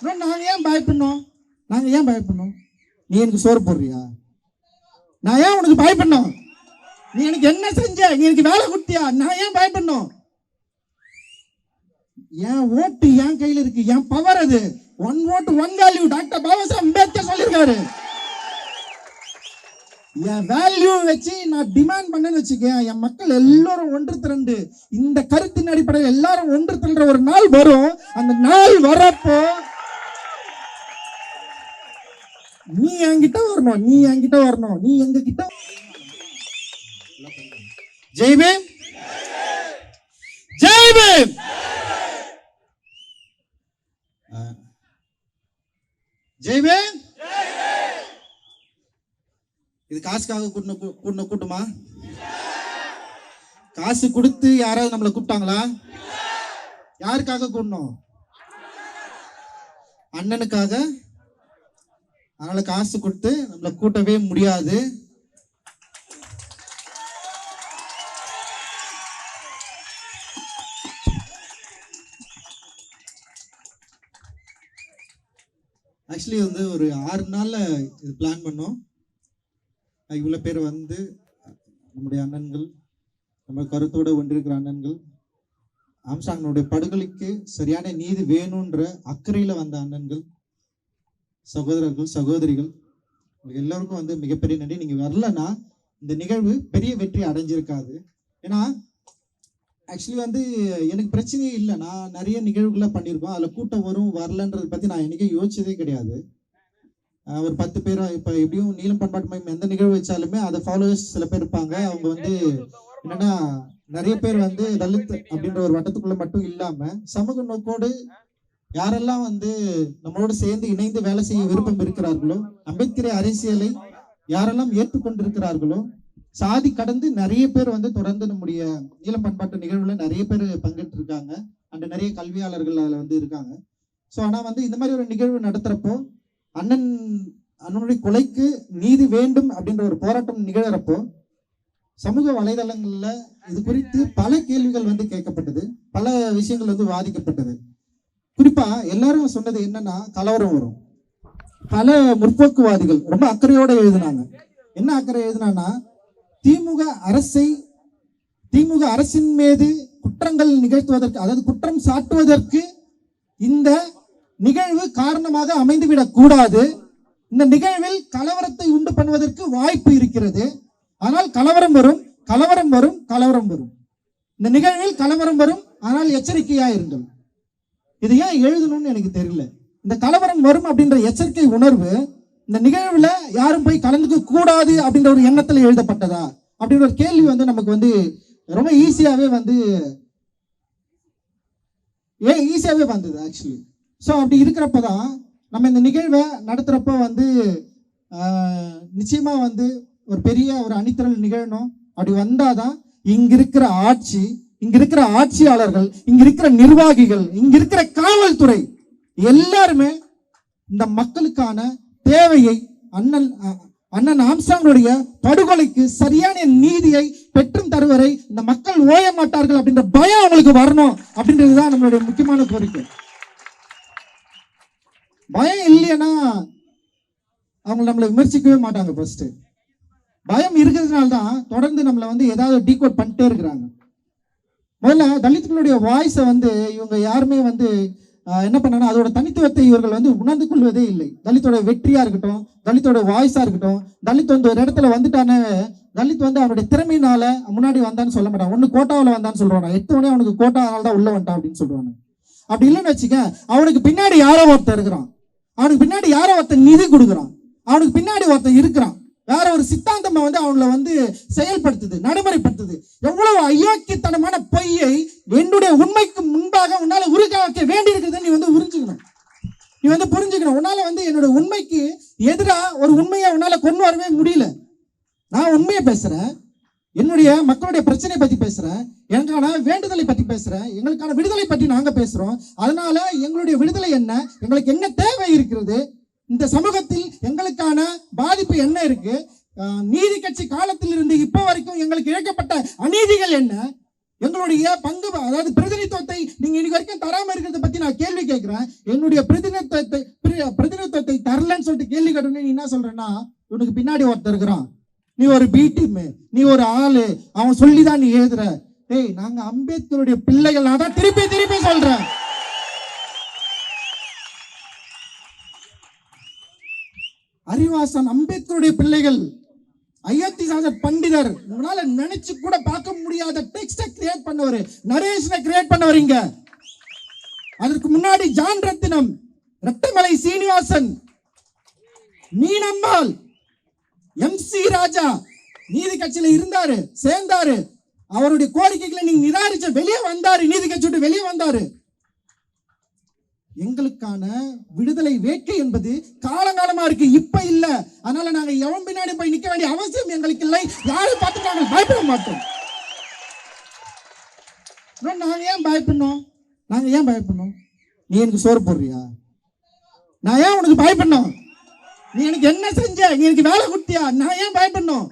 இன்னும் நாங்கள் ஏன் பயப்படணும்? நாங்கள் ஏன் பயப்படணும்? நீ எனக்கு சோறு போடுறியா? நான் ஏன் உனக்கு பயப்படணும்? நீ எனக்கு என்ன செஞ்ச? நீ எனக்கு வேலை கொடுத்தியா? நான் ஏன் பயப்படணும்? என் ஓட்டு என் கையில் இருக்கு. என் பவர் அது. ஒன் ஓட்டு one value doctor Babasaheb Ambedkar சொல்லியிருக்காரு. என் வேல்யூ வச்சு நான் டிமாண்ட் பண்ணேன்னு வச்சுக்க என் மக்கள் எல்லாரும் ஒன்று திரண்டு. இந்த கருத்தின் அடிப்படையில் எல்லாரும் ஒன்று திரண்ட ஒரு நாள் வரும். அந்த நாள் வரப்போ நீ என்கிட்ட வரணும் நீ என்கிட்ட வரணும் நீ எங்க கிட்ட ஜெய்பீம் ஜெய்பீம் ஜெய்பீம் இது காசுக்காக கூட்டின கூட்டின கூட்டமா? காசு கொடுத்து யாராவது நம்மளை கூப்பிட்டாங்களா? யாருக்காக கூடணும் அண்ணனுக்காக? அதனால காசு கொடுத்து நம்மளை கூட்டவே முடியாது. ஆக்சுவலி வந்து ஒரு ஆறு நாளில் இது பிளான் பண்ணோம். இவ்வளோ பேர் வந்து நம்முடைய அண்ணன்கள் நம்ம கருத்தோடு ஒன்றிருக்கிற அண்ணன்கள் ஆம்சாங்கனுடைய படுகொலைக்கு சரியான நீதி வேணுன்ற அக்கறையில் வந்த அண்ணன்கள் சகோதரர்கள் சகோதரிகள் உங்களுக்கு எல்லாருக்கும் வந்து மிகப்பெரிய நன்றி. நீங்கள் வரலன்னா இந்த நிகழ்வு பெரிய வெற்றி அடைஞ்சிருக்காது. ஏன்னா ஆக்சுவலி வந்து எனக்கு பிரச்சனையே இல்லை. நான் நிறைய நிகழ்வுகளை பண்ணியிருக்கோம். அதில் கூட்டம் வரும் வரலன்றதை பற்றி நான் என்னைக்கும் யோசிச்சதே கிடையாது. ஒரு பத்து பேர் இப்போ எப்படியும் நீளம் பண்பாட்டு மையம் எந்த நிகழ்வு வச்சாலுமே அதை ஃபாலோவர்ஸ் சில பேர் இருப்பாங்க. அவங்க வந்து என்னன்னா நிறைய பேர் வந்து தலித் அப்படின்ற ஒரு வட்டத்துக்குள்ள மட்டும் இல்லாம சமூக நோக்கோடு யாரெல்லாம் வந்து நம்மளோட சேர்ந்து இணைந்து வேலை செய்ய விருப்பம் இருக்கிறார்களோ அம்பேத்கரை அரசியலை யாரெல்லாம் ஏற்றுக்கொண்டிருக்கிறார்களோ சாதி கடந்து நிறைய பேர் வந்து தொடர்ந்து நம்முடைய ஈழம் பண்பாட்டு நிகழ்வுல நிறைய பேர் பங்கேற்று இருக்காங்க அண்ட் நிறைய கல்வியாளர்கள் அதில் வந்து இருக்காங்க. ஸோ ஆனால் வந்து இந்த மாதிரி ஒரு நிகழ்வு நடத்துறப்போ அண்ணன் அண்ணனுடைய கொலைக்கு நீதி வேண்டும் அப்படின்ற ஒரு போராட்டம் நிகழறப்போ சமூக வலைதளங்களில் இது குறித்து பல கேள்விகள் வந்து கேட்கப்பட்டது. பல விஷயங்கள் வந்து வாதிக்கப்பட்டது. குறிப்பா எல்லாரும் சொன்னது என்னன்னா கலவரம் வரும். பல முற்போக்குவாதிகள் ரொம்ப அக்கறையோட எழுதினாங்க. என்ன அக்கறை எழுதினான்னா திமுக அரசை திமுக அரசின் மீது குற்றங்கள் நிகழ்த்துவதற்கு அதாவது குற்றம் சாட்டுவதற்கு இந்த நிகழ்வு காரணமாக அமைந்துவிடக் கூடாது. இந்த நிகழ்வில் கலவரத்தை உண்டு பண்ணுவதற்கு வாய்ப்பு இருக்கிறது. ஆனால் கலவரம் வரும் கலவரம் வரும் கலவரம் வரும். இந்த நிகழ்வில் கலவரம் வரும் ஆனால் எச்சரிக்கையா இருங்கள் இது ஏன் எழுதணும்னு எனக்கு தெரியல. இந்த கலவரம் வரும் அப்படின்ற எச்சரிக்கை உணர்வு இந்த நிகழ்வில் யாரும் போய் கலந்துக்க கூடாது அப்படின்ற ஒரு எண்ணத்தில் எழுதப்பட்டதா? அப்படின்ற ஒரு கேள்வி வந்து நமக்கு வந்து ரொம்ப ஈஸியாகவே வந்து ஏன் ஈஸியாகவே வந்தது ஆக்சுவலி ஸோ அப்படி இருக்கிறப்ப தான் நம்ம இந்த நிகழ்வை நடத்துகிறப்ப வந்து நிச்சயமாக வந்து ஒரு பெரிய ஒரு அணித்திரல் நிகழணும். அப்படி வந்தாதான் இங்கே இருக்கிற ஆட்சி இங்க இருக்கிற ஆட்சியாளர்கள் இங்க இருக்கிற நிர்வாகிகள் இங்க இருக்கிற காவல்துறை எல்லாருமே இந்த மக்களுக்கான தேவையை அண்ணன் அண்ணன் ஆம்சாங்களுடைய படுகொலைக்கு சரியான நீதியை பெற்றும் தருவரை இந்த மக்கள் ஓய மாட்டார்கள் அப்படின்ற பயம் அவங்களுக்கு வரணும் அப்படின்றதுதான் நம்மளுடைய முக்கியமான கோரிக்கை. பயம் இல்லைன்னா அவங்க நம்மளை விமர்சிக்கவே மாட்டாங்க ஃபர்ஸ்ட் பயம் இருக்கிறதுனால தான் தொடர்ந்து நம்மளை வந்து ஏதாவது டீகோட் பண்ணிட்டே இருக்கிறாங்க. முதல்ல தலித்துகளுடைய வாய்ஸை வந்து இவங்க யாருமே வந்து என்ன பண்ணாங்கன்னா அதோட தனித்துவத்தை இவர்கள் வந்து உணர்ந்து கொள்வதே இல்லை. தலித்தோட வெற்றியா இருக்கட்டும் தலித்தோட வாய்ஸா இருக்கட்டும் தலித் வந்து ஒரு இடத்துல வந்துட்டானே தலித் வந்து அவனுடைய திறமையினால முன்னாடி வந்தான்னு சொல்ல மாட்டான். ஒன்னு கோட்டாவில் வந்தான்னு சொல்றான். எட்டு அவனுக்கு கோட்டாவால தான் உள்ள வந்துட்டான் அப்படின்னு சொல்றாங்க. அப்படி இல்லைன்னு வச்சுக்க அவனுக்கு பின்னாடி யாரோ ஒருத்தன் இருக்கிறான். அவனுக்கு பின்னாடி யாரோ ஒருத்தன் நிதி கொடுக்குறான். அவனுக்கு பின்னாடி ஒருத்தன் இருக்கிறான். வேற ஒரு சித்தாந்தம் வந்து அவங்கள வந்து செயல்படுத்துது நடைமுறைப்படுத்துது. எவ்வளவு அயோக்கியத்தனமான பொய்யை என்னுடைய உண்மைக்கு முன்பாக உன்னால உருக்க வைக்க வேண்டி இருக்குதுன்னு நீ வந்து உறிஞ்சுக்கணும். நீ வந்து புரிஞ்சுக்கணும். உன்னால வந்து என்னோட உண்மைக்கு எதிராக ஒரு உண்மையை உன்னால கொண்டு வரவே முடியல. நான் உண்மையை பேசுறேன். என்னுடைய மக்களுடைய பிரச்சனையை பத்தி பேசுறேன். எனக்கான வேண்டுதலை பத்தி பேசுறேன். எங்களுக்கான விடுதலை பற்றி நாங்க பேசுறோம். அதனால எங்களுடைய விடுதலை என்ன? எங்களுக்கு என்ன தேவை இருக்கிறது? இந்த சமூகத்தில் எங்களுக்கான பாதிப்பு என்ன இருக்கு? ஆஹ் நீதி கட்சி காலத்தில் இருந்து இப்போ வரைக்கும் எங்களுக்கு இழைக்கப்பட்ட அநீதிகள் என்ன? எங்களுடைய பங்கு அதாவது பிரதிநிதித்துவத்தை நீங்க இன்னைக்கு வரைக்கும் தராம இருக்கிறத பத்தி நான் கேள்வி கேட்கிறேன். என்னுடைய பிரதிநிதித்துவத்தை பிர- பிரதிநிதித்துவத்தை தரலன்னு சொல்லிட்டு கேள்வி கேட்டோன்னே நீ என்ன சொல்றேன்னா உனக்கு பின்னாடி ஒருத்தர் இருக்கிறான். நீ ஒரு பீட்டிம் நீ ஒரு ஆளு அவன் சொல்லிதான் நீ எழுதுற. டேய் நாங்க அம்பேத்கருடைய பிள்ளைகள் அதான் திருப்பி திருப்பி சொல்றேன். அறிவாசன் அம்பேத்கருடைய பிள்ளைகள் அயோத்தி சாசர் பண்டிதர் உங்களால நினைச்சு கூட பார்க்க முடியாத டெக்ஸ்டை கிரியேட் பண்ணவர் நரேஷனை கிரியேட் பண்ணவர் இங்க. அதற்கு முன்னாடி John Rathinam Rettamalai Srinivasan Meenammal M C Raja நீதி கட்சியில இருந்தாரு சேர்ந்தாரு. அவருடைய கோரிக்கைகளை நீங்க நிராகரிச்ச வெளியே வந்தாரு நீதி கட்சி விட்டு வெளியே வந்தாரு. எங்களுக்கான விடுதலை வேட்கை என்பது காலங்காலமா இருக்கு. இப்ப இல்ல. அதனால நாங்க எவன் பின்னாடி போய் நிக்க வேண்டிய அவசியம் எங்களுக்கு இல்லை. யாரும் பார்த்து நாங்கள் பயப்பட மாட்டோம். நாங்க ஏன் பயப்படணும்? நாங்க ஏன் பயப்படணும்? நீ எனக்கு சோறு போடுறியா? நான் ஏன் உனக்கு பயப்படணும்? நீ எனக்கு என்ன செஞ்ச? நீ எனக்கு வேலை கொடுத்தியா? நான் ஏன் பயப்படணும்?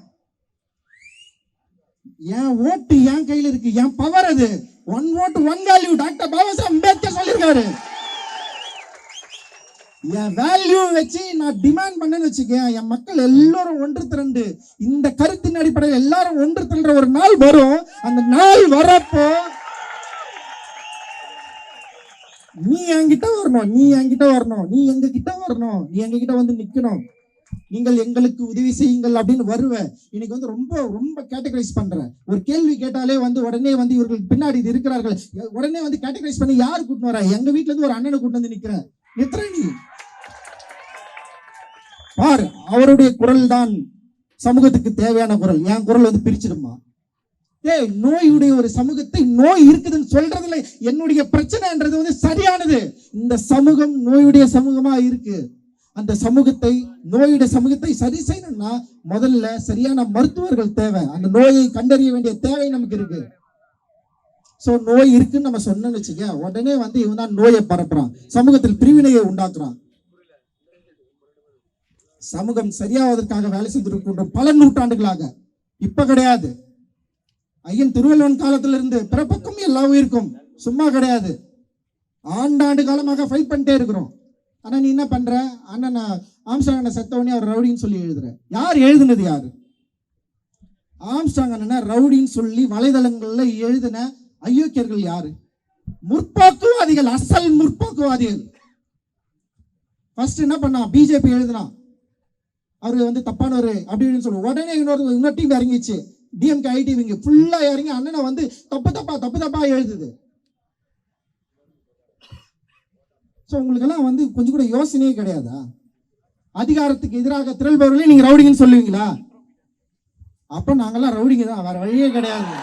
என் ஓட்டு என் கையில இருக்கு. என் பவர் அது. ஒன் ஓட்டு one value doctor Baba Saheb Ambedkar சொல்லியிருக்காரு. என் வேல்யூ வச்சு நான் டிமாண்ட் பண்ணேன்னு வச்சுக்கேன் என் மக்கள் எல்லாரும் ஒன்று திரண்டு இந்த கருத்தின் அடிப்படையில் எல்லாரும் ஒன்று திரண்ட ஒரு நாள் வரும். அந்த நாள் வரப்போ நீ என்கிட்ட வரணும் நீ என்கிட்ட வரணும் நீ எங்க கிட்ட வரணும் நீ எங்க கிட்ட வந்து நிக்கணும். நீங்கள் எங்களுக்கு உதவி செய்யுங்கள் அப்படின்னு வருவேன் இன்னைக்கு வந்து ரொம்ப ரொம்ப கேட்டகரைஸ் பண்றேன் ஒரு கேள்வி கேட்டாலே வந்து உடனே வந்து இவர்கள் பின்னாடி இது இருக்கிறார்கள். உடனே வந்து கேட்டகரைஸ் பண்ணி யார் கூட்டின்னு வர? எங்க வீட்டுல இருந்து ஒரு அண்ணனை கூட்டு வந்து நிக்கிறேன். பார் அவருடைய குரல் தான் சமூகத்துக்கு தேவையான குரல். என் குரல் வந்து பிரிச்சிடுமா ஏ நோயுடைய ஒரு சமூகத்தை நோய் இருக்குதுன்னு சொல்றதுல என்னுடைய பிரச்சனைன்றது வந்து சரியானது. இந்த சமூகம் நோயுடைய சமூகமா இருக்கு. அந்த சமூகத்தை நோயுடைய சமூகத்தை சரி செய்யணும்னா முதல்ல சரியான மருத்துவர்கள் தேவை. அந்த நோயை கண்டறிய வேண்டிய தேவை நமக்கு இருக்கு. சோ நோய் இருக்குன்னு நம்ம சொன்னோம்னு வச்சுக்க உடனே வந்து இவன் தான் நோயை பரப்புறான். சமூகத்தில் பிரிவினையை உண்டாக்குறான். சமூகம் சரியாவதற்காக வேலை செஞ்சிருக்கின்ற பல நூற்றாண்டுகளாக இப்ப கிடையாது. ஐயன் திருவள்ளுவன் காலத்துல இருந்து பிறப்புக்கும் எல்லா உயிருக்கும் சும்மா கிடையாது. ஆண்டாண்டு காலமாக ஃபைட் பண்ணிட்டே இருக்கிறோம். ஆனா நீ என்ன பண்ற? அண்ணன் ஆம்ஸ்டாங் அண்ணன் செத்தவனே அவர் ரவுடின்னு சொல்லி எழுதுற யார் எழுதுனது யாரு? ஆம்ஸ்டாங் அண்ணனை ரவுடின்னு சொல்லி வலைதளங்கள்ல எழுதின அயோக்கியர்கள் யாரு? முற்போக்குவாதிகள் அசல் முற்போக்குவாதிகள். ஃபர்ஸ்ட் என்ன பண்ணா பிஜேபி எழுதினான். அவரு வந்து தப்பானவர் அப்படின்னு சொல்லுவோம் உடனே இன்னொரு இன்னொரு டீம் இறங்கிச்சு டிஎம்கே ஐடி இவங்க ஃபுல்லா இறங்கி அண்ணனை வந்து தப்பு தப்பா தப்பு தப்பா எழுதுது. ஸோ உங்களுக்கெல்லாம் வந்து கொஞ்சம் கூட யோசனையே கிடையாதா? அதிகாரத்துக்கு எதிராக திரள்பவர்களே நீங்க ரவுடிங்கன்னு சொல்லுவீங்களா? அப்ப நாங்கெல்லாம் ரவுடிங்க தான். வேற வழியே கிடையாது.